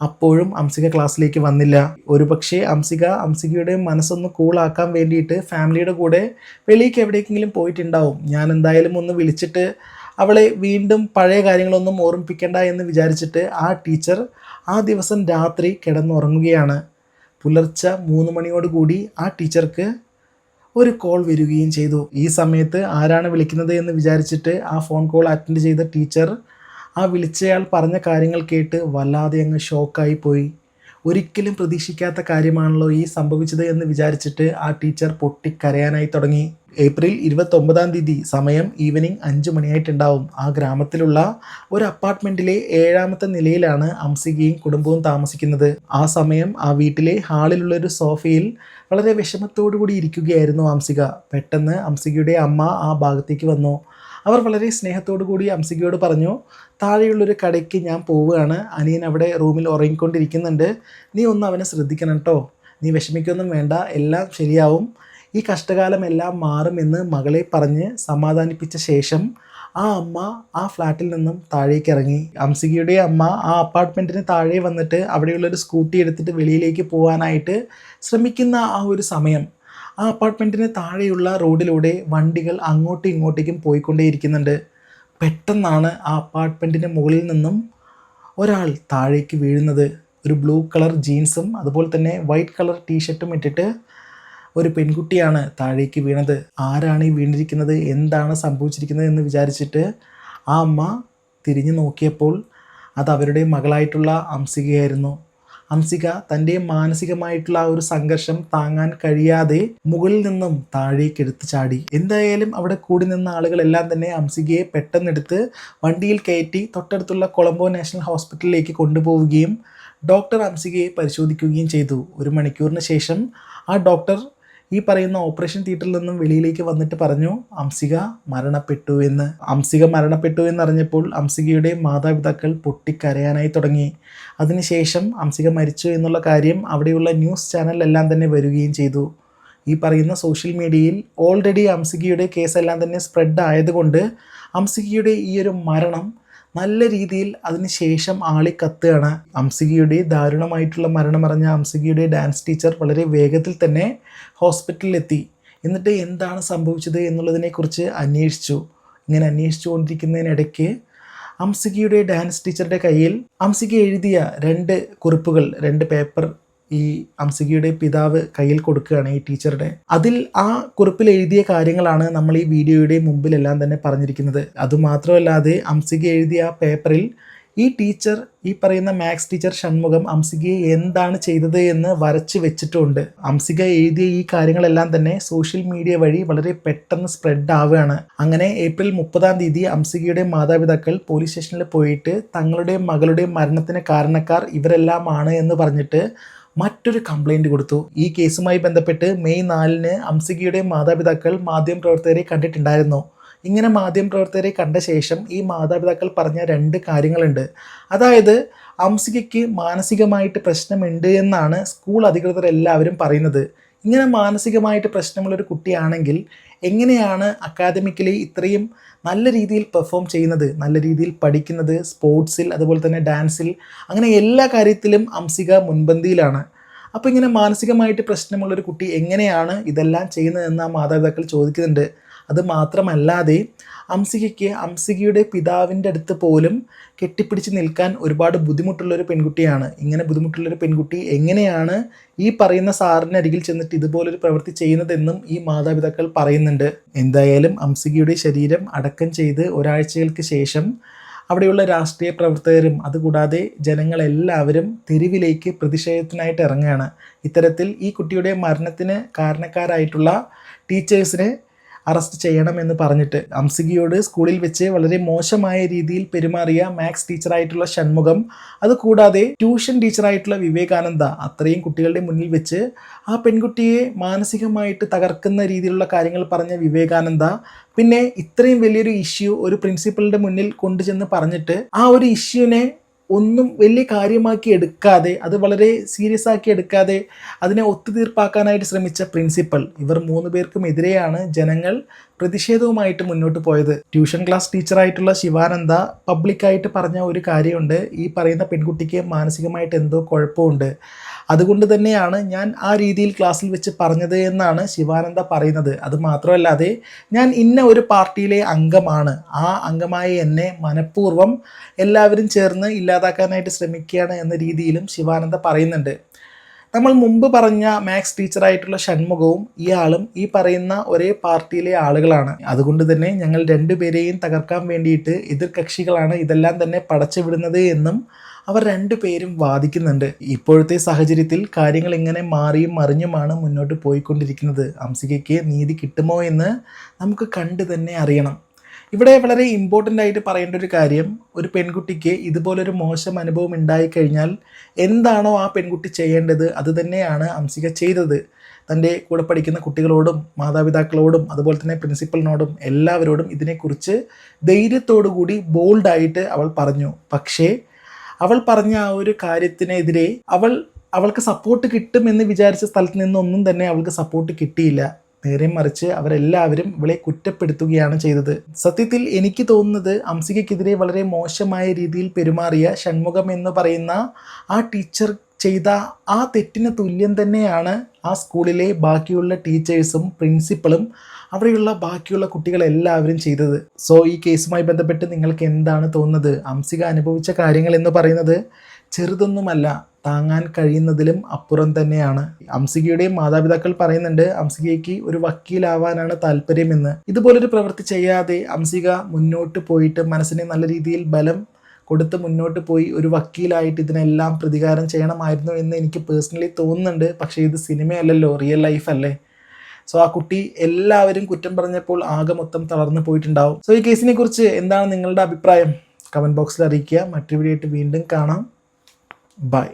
അപ്പോഴും അംസിക ക്ലാസ്സിലേക്ക് വന്നില്ല. ഒരു പക്ഷേ അംസിക അംസികയുടെ മനസ്സൊന്ന് കൂളാക്കാൻ വേണ്ടിയിട്ട് ഫാമിലിയുടെ കൂടെ വെളിയിലേക്ക് എവിടേക്കെങ്കിലും പോയിട്ടുണ്ടാവും. ഞാൻ എന്തായാലും ഒന്ന് വിളിച്ചിട്ട് അവളെ വീണ്ടും പഴയ കാര്യങ്ങളൊന്നും ഓർമ്മിപ്പിക്കേണ്ട എന്ന് വിചാരിച്ചിട്ട് ആ ടീച്ചർ ആ ദിവസം രാത്രി കിടന്നുറങ്ങുകയാണ്. പുലർച്ചെ മൂന്ന് മണിയോടുകൂടി ആ ടീച്ചർക്ക് ഒരു കോൾ വരികയും ചെയ്തു. ഈ സമയത്ത് ആരാണ് വിളിക്കുന്നത് എന്ന് വിചാരിച്ചിട്ട് ആ ഫോൺ കോൾ അറ്റൻഡ് ചെയ്ത ടീച്ചർ ആ വിളിച്ചയാൾ പറഞ്ഞ കാര്യങ്ങൾ കേട്ട് വല്ലാതെ അങ്ങ് ഷോക്കായി പോയി. ഒരിക്കലും പ്രതീക്ഷിക്കാത്ത കാര്യമാണല്ലോ ഈ സംഭവിച്ചത് എന്ന് വിചാരിച്ചിട്ട് ആ ടീച്ചർ പൊട്ടിക്കരയാനായി തുടങ്ങി. ഏപ്രിൽ ഇരുപത്തൊമ്പതാം തീയതി സമയം ഈവനിങ് അഞ്ച് മണിയായിട്ടുണ്ടാവും. ആ ഗ്രാമത്തിലുള്ള ഒരു അപ്പാർട്ട്മെന്റിലെ ഏഴാമത്തെ നിലയിലാണ് അംസികയും കുടുംബവും താമസിക്കുന്നത്. ആ സമയം ആ വീട്ടിലെ ഹാളിലുള്ള ഒരു സോഫയിൽ വളരെ വിഷമത്തോടു കൂടി ഇരിക്കുകയായിരുന്നു അംസിക. പെട്ടെന്ന് അംസികയുടെ അമ്മ ആ ഭാഗത്തേക്ക് വന്നു. അവർ വളരെ സ്നേഹത്തോടു കൂടി അംസികയോട് പറഞ്ഞു താഴെയുള്ളൊരു കടയ്ക്ക് ഞാൻ പോവുകയാണ്. അനിയൻ അവിടെ റൂമിൽ ഉറങ്ങിക്കൊണ്ടിരിക്കുന്നുണ്ട്. നീ ഒന്ന് അവനെ ശ്രദ്ധിക്കണം കേട്ടോ നീ വിഷമിക്കൊന്നും വേണ്ട. എല്ലാം ശരിയാവും. ഈ കഷ്ടകാലം എല്ലാം മാറുമെന്ന് മകളെ പറഞ്ഞ് സമാധാനിപ്പിച്ച ശേഷം ആ അമ്മ ആ ഫ്ലാറ്റിൽ നിന്നും താഴേക്ക് ഇറങ്ങി. അംസികയുടെ അമ്മ ആ അപ്പാർട്ട്മെന്റിന് താഴെ വന്നിട്ട് അവിടെയുള്ളൊരു സ്കൂട്ടി എടുത്തിട്ട് വെളിയിലേക്ക് പോകാനായിട്ട് ശ്രമിക്കുന്ന ആ ഒരു സമയം ആ അപ്പാർട്ട്മെന്റിന് താഴെയുള്ള റോഡിലൂടെ വണ്ടികൾ അങ്ങോട്ടും ഇങ്ങോട്ടേക്കും പോയിക്കൊണ്ടേയിരിക്കുന്നുണ്ട്. പെട്ടെന്നാണ് ആ അപ്പാർട്ട്മെന്റിന് മുകളിൽ നിന്നും ഒരാൾ താഴേക്ക് വീഴുന്നത്. ഒരു ബ്ലൂ കളർ ജീൻസും അതുപോലെ തന്നെ വൈറ്റ് കളർ ടീഷർട്ടും ഇട്ടിട്ട് ഒരു പെൺകുട്ടിയാണ് താഴേക്ക് വീണത്. ആരാണ് ഈ വീണിരിക്കുന്നത്? എന്താണ് സംഭവിച്ചിരിക്കുന്നത് എന്ന് വിചാരിച്ചിട്ട് ആ അമ്മ തിരിഞ്ഞു നോക്കിയപ്പോൾ അത് അവരുടെ മകളായിട്ടുള്ള അംസികയായിരുന്നു. അംസിക തന്റെ മാനസികമായിട്ടുള്ള ആ ഒരു സംഘർഷം താങ്ങാൻ കഴിയാതെ മുകളിൽ നിന്നും താഴേക്ക് എടുത്തു ചാടി. എന്തായാലും അവിടെ കൂടി നിന്ന ആളുകളെല്ലാം തന്നെ അംസികയെ പെട്ടെന്നെടുത്ത് വണ്ടിയിൽ കയറ്റി തൊട്ടടുത്തുള്ള കൊളംബോ നാഷണൽ ഹോസ്പിറ്റലിലേക്ക് കൊണ്ടുപോവുകയും ഡോക്ടർ അംസികയെ പരിശോധിക്കുകയും ചെയ്തു. ഒരു മണിക്കൂറിന് ശേഷം ആ ഡോക്ടർ ഈ പറയുന്ന ഓപ്പറേഷൻ തിയേറ്ററിൽ നിന്നും വെളിയിലേക്ക് വന്നിട്ട് പറഞ്ഞു അംസിക മരണപ്പെട്ടു എന്ന്. അംസിക മരണപ്പെട്ടു എന്നറിഞ്ഞപ്പോൾ അംസികയുടെ മാതാപിതാക്കൾ പൊട്ടിക്കരയാനായി തുടങ്ങി. അതിനുശേഷം അംസിക മരിച്ചു എന്നുള്ള കാര്യം അവിടെയുള്ള ന്യൂസ് ചാനലിലെല്ലാം തന്നെ വരികയും ചെയ്തു. ഈ പറയുന്ന സോഷ്യൽ മീഡിയയിൽ ഓൾറെഡി അംസികയുടെ കേസെല്ലാം തന്നെ സ്പ്രെഡ് ആയതുകൊണ്ട് അംസികയുടെ ഈ ഒരു മരണം നല്ല രീതിയിൽ അതിനുശേഷം ആളി കത്തുകയാണ്. അംസികയുടെ ദാരുണമായിട്ടുള്ള മരണമറിഞ്ഞ അംസികയുടെ ഡാൻസ് ടീച്ചർ വളരെ വേഗത്തിൽ തന്നെ ഹോസ്പിറ്റലിലെത്തി എന്നിട്ട് എന്താണ് സംഭവിച്ചത് എന്നുള്ളതിനെക്കുറിച്ച് അന്വേഷിച്ചു. ഇങ്ങനെ അന്വേഷിച്ചു കൊണ്ടിരിക്കുന്നതിനിടയ്ക്ക് അംസികയുടെ ഡാൻസ് ടീച്ചറുടെ കയ്യിൽ അംസിക എഴുതിയ രണ്ട് കുറിപ്പുകൾ രണ്ട് പേപ്പർ ഈ അംസികയുടെ പിതാവ് കയ്യിൽ കൊടുക്കുകയാണ് ഈ ടീച്ചറുടെ. അതിൽ ആ കുറിപ്പിൽ എഴുതിയ കാര്യങ്ങളാണ് നമ്മൾ ഈ വീഡിയോയുടെ മുമ്പിലെല്ലാം തന്നെ പറഞ്ഞിരിക്കുന്നത്. അതുമാത്രമല്ലാതെ അംസിക എഴുതിയ പേപ്പറിൽ ഈ ടീച്ചർ ഈ പറയുന്ന മാത്സ് ടീച്ചർ ഷൺമുഖം അംസികയെ എന്താണ് ചെയ്തത് എന്ന് വരച്ച് വെച്ചിട്ടുണ്ട്. അംസിക എഴുതിയ ഈ കാര്യങ്ങളെല്ലാം തന്നെ സോഷ്യൽ മീഡിയ വഴി വളരെ പെട്ടെന്ന് സ്പ്രെഡ് ആവുകയാണ്. അങ്ങനെ ഏപ്രിൽ മുപ്പതാം തീയതി അംസികയുടെ മാതാപിതാക്കൾ പോലീസ് സ്റ്റേഷനിൽ പോയിട്ട് തങ്ങളുടെ മകളുടെ മരണത്തിന് കാരണക്കാർ ഇവരെല്ലാമാണ് എന്ന് പറഞ്ഞിട്ട് മറ്റൊരു കംപ്ലൈന്റ് കൊടുത്തു. ഈ കേസുമായി ബന്ധപ്പെട്ട് മെയ് നാലിന് അംസികയുടെ മാതാപിതാക്കൾ മാധ്യമപ്രവർത്തകരെ കണ്ടിട്ടുണ്ടായിരുന്നു. ഇങ്ങനെ മാധ്യമപ്രവർത്തകരെ കണ്ട ശേഷം ഈ മാതാപിതാക്കൾ പറഞ്ഞ രണ്ട് കാര്യങ്ങളുണ്ട്. അതായത് അംസികയ്ക്ക് മാനസികമായിട്ട് പ്രശ്നമുണ്ട് എന്നാണ് സ്കൂൾ അധികൃതർ എല്ലാവരും പറയുന്നത്. ഇങ്ങനെ മാനസികമായിട്ട് പ്രശ്നമുള്ളൊരു കുട്ടിയാണെങ്കിൽ എങ്ങനെയാണ് അക്കാദമിക്കലി ഇത്രയും നല്ല രീതിയിൽ പെർഫോം ചെയ്യുന്നത് നല്ല രീതിയിൽ പഠിക്കുന്നത് സ്പോർട്സിൽ അതുപോലെ തന്നെ ഡാൻസിൽ അങ്ങനെ എല്ലാ കാര്യത്തിലും അംസിക മുൻപന്തിയിലാണ്. അപ്പോൾ ഇങ്ങനെ മാനസികമായിട്ട് പ്രശ്നമുള്ളൊരു കുട്ടി എങ്ങനെയാണ് ഇതെല്ലാം ചെയ്യുന്നതെന്ന് ആ മാതാപിതാക്കൾ ചോദിക്കുന്നുണ്ട്. അത് മാത്രമല്ലാതെ അംസികയ്ക്ക് അംസികയുടെ പിതാവിന്റെ അടുത്ത് പോലും കെട്ടിപ്പിടിച്ച് നിൽക്കാൻ ഒരുപാട് ബുദ്ധിമുട്ടുള്ളൊരു പെൺകുട്ടിയാണ്. ഇങ്ങനെ ബുദ്ധിമുട്ടുള്ളൊരു പെൺകുട്ടി എങ്ങനെയാണ് ഈ പറയുന്ന സാറിന്റെ അരികിൽ ചെന്നിട്ട് ഇതുപോലൊരു പ്രവൃത്തി ചെയ്യുന്നതെന്നും ഈ മാതാപിതാക്കൾ പറയുന്നുണ്ട്. എന്തായാലും അംസികയുടെ ശരീരം അടക്കം ചെയ്ത് ഒരാഴ്ചകൾക്ക് ശേഷം അവിടെയുള്ള രാഷ്ട്രീയ പ്രവർത്തകരും അതുകൂടാതെ ജനങ്ങളെല്ലാവരും തെരുവിലേക്ക് പ്രതിഷേധത്തിനായിട്ട് ഇറങ്ങുകയാണ്. ഇത്തരത്തിൽ ഈ കുട്ടിയുടെ മരണത്തിന് കാരണക്കാരായിട്ടുള്ള ടീച്ചേഴ്സിനെ അറസ്റ്റ് ചെയ്യണമെന്ന് പറഞ്ഞിട്ട് അംസികയോട് സ്കൂളിൽ വെച്ച് വളരെ മോശമായ രീതിയിൽ പെരുമാറിയ മാത്സ് ടീച്ചറായിട്ടുള്ള ഷൺമുഖം അതുകൂടാതെ ട്യൂഷൻ ടീച്ചറായിട്ടുള്ള വിവേകാനന്ദ അത്രയും കുട്ടികളുടെ മുന്നിൽ വെച്ച് ആ പെൺകുട്ടിയെ മാനസികമായിട്ട് തകർക്കുന്ന രീതിയിലുള്ള കാര്യങ്ങൾ പറഞ്ഞ വിവേകാനന്ദ പിന്നെ ഇത്രയും വലിയൊരു ഇഷ്യൂ ഒരു പ്രിൻസിപ്പലിന്റെ മുന്നിൽ കൊണ്ടുചെന്ന് പറഞ്ഞിട്ട് ആ ഒരു ഇഷ്യൂവിനെ ഒന്നും വലിയ കാര്യമാക്കി എടുക്കാതെ അത് വളരെ സീരിയസ് ആക്കി എടുക്കാതെ അതിനെ ഒത്തുതീർപ്പാക്കാനായിട്ട് ശ്രമിച്ച പ്രിൻസിപ്പൽ ഇവർ മൂന്ന് പേർക്കും എതിരെയാണ് ജനങ്ങൾ പ്രതിഷേധവുമായിട്ട് മുന്നോട്ട് പോയത്. ട്യൂഷൻ ക്ലാസ് ടീച്ചറായിട്ടുള്ള ശിവാനന്ദ പബ്ലിക്കായിട്ട് പറഞ്ഞ ഒരു കാര്യമുണ്ട്. ഈ പറയുന്ന പെൺകുട്ടിക്ക് മാനസികമായിട്ട് എന്തോ കുഴപ്പമുണ്ട്. അതുകൊണ്ട് തന്നെയാണ് ഞാൻ ആ രീതിയിൽ ക്ലാസ്സിൽ വെച്ച് പറഞ്ഞത് എന്നാണ് ശിവാനന്ദ പറയുന്നത്. അത് മാത്രമല്ലാതെ ഞാൻ ഇന്ന ഒരു പാർട്ടിയിലെ അംഗമാണ്. ആ അംഗമായ എന്നെ മനഃപൂർവം എല്ലാവരും ചേർന്ന് ഇല്ലാതാക്കാനായിട്ട് ശ്രമിക്കുകയാണ് എന്ന രീതിയിലും ശിവാനന്ദ പറയുന്നുണ്ട്. നമ്മൾ മുമ്പ് പറഞ്ഞ മാത്സ് ടീച്ചറായിട്ടുള്ള ഷൺമുഖവും ഇയാളും ഈ പറയുന്ന ഒരേ പാർട്ടിയിലെ ആളുകളാണ്. അതുകൊണ്ട് തന്നെ ഞങ്ങൾ രണ്ടുപേരെയും തകർക്കാൻ വേണ്ടിയിട്ട് എതിർ കക്ഷികളാണ് ഇതെല്ലാം തന്നെ പടച്ചു വിടുന്നത് എന്നും അവർ രണ്ടുപേരും വാദിക്കുന്നുണ്ട്. ഇപ്പോഴത്തെ സാഹചര്യത്തിൽ കാര്യങ്ങൾ ഇങ്ങനെ മാറിയും മറിഞ്ഞുമാണ് മുന്നോട്ട് പോയിക്കൊണ്ടിരിക്കുന്നത്. അംസികയ്ക്ക് നീതി കിട്ടുമോ എന്ന് നമുക്ക് കണ്ടു തന്നെ അറിയണം. ഇവിടെ വളരെ ഇമ്പോർട്ടന്റ് ആയിട്ട് പറയേണ്ട ഒരു കാര്യം ഒരു പെൺകുട്ടിക്ക് ഇതുപോലൊരു മോശം അനുഭവം ഉണ്ടായിക്കഴിഞ്ഞാൽ എന്താണോ ആ പെൺകുട്ടി ചെയ്യേണ്ടത് അത് തന്നെയാണ് അംസിക ചെയ്തത്. തന്റെ കൂടെ പഠിക്കുന്ന കുട്ടികളോടും മാതാപിതാക്കളോടും അതുപോലെ തന്നെ പ്രിൻസിപ്പലിനോടും എല്ലാവരോടും ഇതിനെക്കുറിച്ച് ധൈര്യത്തോടു കൂടി ബോൾഡായിട്ട് അവൾ പറഞ്ഞു. പക്ഷേ അവൾ പറഞ്ഞ ആ ഒരു കാര്യത്തിനെതിരെ അവൾ അവൾക്ക് സപ്പോർട്ട് കിട്ടുമെന്ന് വിചാരിച്ച സ്ഥലത്ത് നിന്നൊന്നും തന്നെ അവൾക്ക് സപ്പോർട്ട് കിട്ടിയില്ല. നേരെ മറിച്ച് അവരെല്ലാവരും ഇവളെ കുറ്റപ്പെടുത്തുകയാണ് ചെയ്തത്. സത്യത്തിൽ എനിക്ക് തോന്നുന്നത് അംസികയ്ക്കെതിരെ വളരെ മോശമായ രീതിയിൽ പെരുമാറിയ ഷൺമുഖം എന്ന് പറയുന്ന ആ ടീച്ചർ ചെയ്ത ആ തെറ്റിന് തുല്യം തന്നെയാണ് ആ സ്കൂളിലെ ബാക്കിയുള്ള ടീച്ചേഴ്സും പ്രിൻസിപ്പളും അവിടെയുള്ള ബാക്കിയുള്ള കുട്ടികളെല്ലാവരും ചെയ്തത്. സോ ഈ കേസുമായി ബന്ധപ്പെട്ട് നിങ്ങൾക്ക് എന്താണ് തോന്നുന്നത്? അംസിക അനുഭവിച്ച കാര്യങ്ങൾ എന്ന് പറയുന്നത് ചെറുതൊന്നുമല്ല താങ്ങാൻ കഴിയുന്നതിലും അപ്പുറം തന്നെയാണ്. അംസികയുടെയും മാതാപിതാക്കൾ പറയുന്നുണ്ട് അംസികയ്ക്ക് ഒരു വക്കീലാവാനാണ് താല്പര്യമെന്ന്. ഇതുപോലൊരു പ്രവൃത്തി ചെയ്യാതെ അംസിക മുന്നോട്ട് പോയിട്ട് മനസ്സിനെ നല്ല രീതിയിൽ ബലം കൊടുത്ത് മുന്നോട്ട് പോയി ഒരു വക്കീലായിട്ട് ഇതിനെല്ലാം പ്രതികാരം ചെയ്യണമായിരുന്നു എന്ന് എനിക്ക് പേഴ്സണലി തോന്നുന്നുണ്ട്. പക്ഷേ ഇത് സിനിമയല്ലല്ലോ റിയൽ ലൈഫ് അല്ലേ? സോ ആ കുട്ടി എല്ലാവരും കുറ്റം പറഞ്ഞപ്പോൾ ആകെ മൊത്തം തളർന്നു പോയിട്ടുണ്ടാവും. സോ ഈ കേസിനെ കുറിച്ച് എന്താണ് നിങ്ങളുടെ അഭിപ്രായം? കമന്റ് ബോക്സിൽ അറിയിക്കുക. മറ്റൊരു വീഡിയോ ആയിട്ട് വീണ്ടും കാണാം. ബൈ